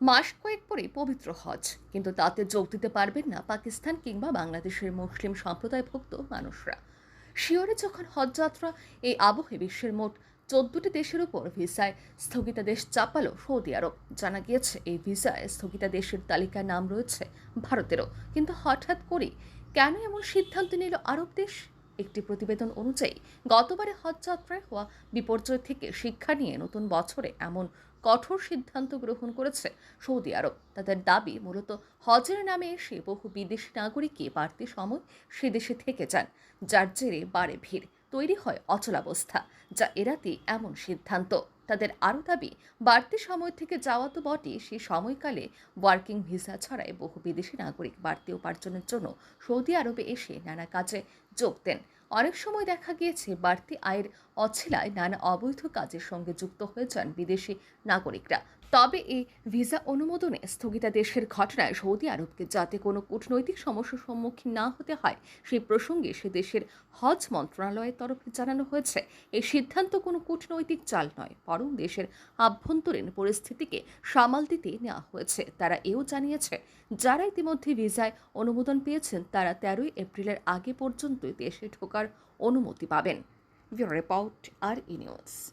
মাস কয়েক পরে পবিত্র হজ। কিন্তু তাতে যোগ দিতে পারবেন না পাকিস্তান কিংবা বাংলাদেশের মুসলিম সম্প্রদায়ভুক্ত মানুষরা। শিওরে যখন হজযাত্রা এই আবহে বিশ্বের মোট চোদ্দটি দেশের উপর ভিসায় স্থগিতাদেশ চাপালো সৌদি আরব। জানা গিয়েছে, এই ভিসায় স্থগিতাদেশের তালিকায় নাম রয়েছে ভারতেরও। কিন্তু হঠাৎ করে কেন এমন সিদ্ধান্ত নিল আরব দেশ? একটি প্রতিবেদন অনুযায়ী, গতবারে হজযাত্রায় হওয়া বিপর্যয় থেকে শিক্ষা নিয়ে নতুন বছরে এমন কঠোর সিদ্ধান্ত গ্রহণ করেছে সৌদি আরব। তাদের দাবি, মূলত হজের নামে এসে বহু বিদেশি নাগরিককে বাড়তি সময় সে দেশে থেকে যান, যার জেরে বাড়ে ভিড় তৈরি হয় অচলাবস্থা, যা এড়াতে এমন সিদ্ধান্ত। তাদের আরও দাবি, বাড়তি সময় থেকে যাওয়া তো বটে সেই সময়কালে ওয়ার্কিং ভিসা ছাড়াই বহু বিদেশি নাগরিক বাড়তি উপার্জনের জন্য সৌদি আরবে এসে নানা কাজে যোগ দেন। অনেক সময় দেখা গিয়েছে, বাড়তি আয়ের অছিলায় নানা অবৈধ কাজের সঙ্গে যুক্ত হয়ে যান বিদেশি নাগরিকরা। তবে এই ভিসা অনুমোদনে স্থগিতাদেশের ঘটনায় সৌদি আরবকে যাতে কোনো কূটনৈতিক সমস্যার সম্মুখীন না হতে হয়, সেই প্রসঙ্গে সে দেশের হজ মন্ত্রণালয়ের তরফে জানানো হয়েছে। এই সিদ্ধান্ত কোনো কূটনৈতিক চাল নয়, বরং দেশের আভ্যন্তরীণ পরিস্থিতিকে সামাল দিতে নেওয়া হয়েছে। তারা এও জানিয়েছে, যারা ইতিমধ্যে ভিসায় অনুমোদন পেয়েছেন, তারা তেরোই এপ্রিলের আগে পর্যন্তই দেশে ঢোকার অনুমতি পাবেন। রিপোর্ট আর ই নিউজ।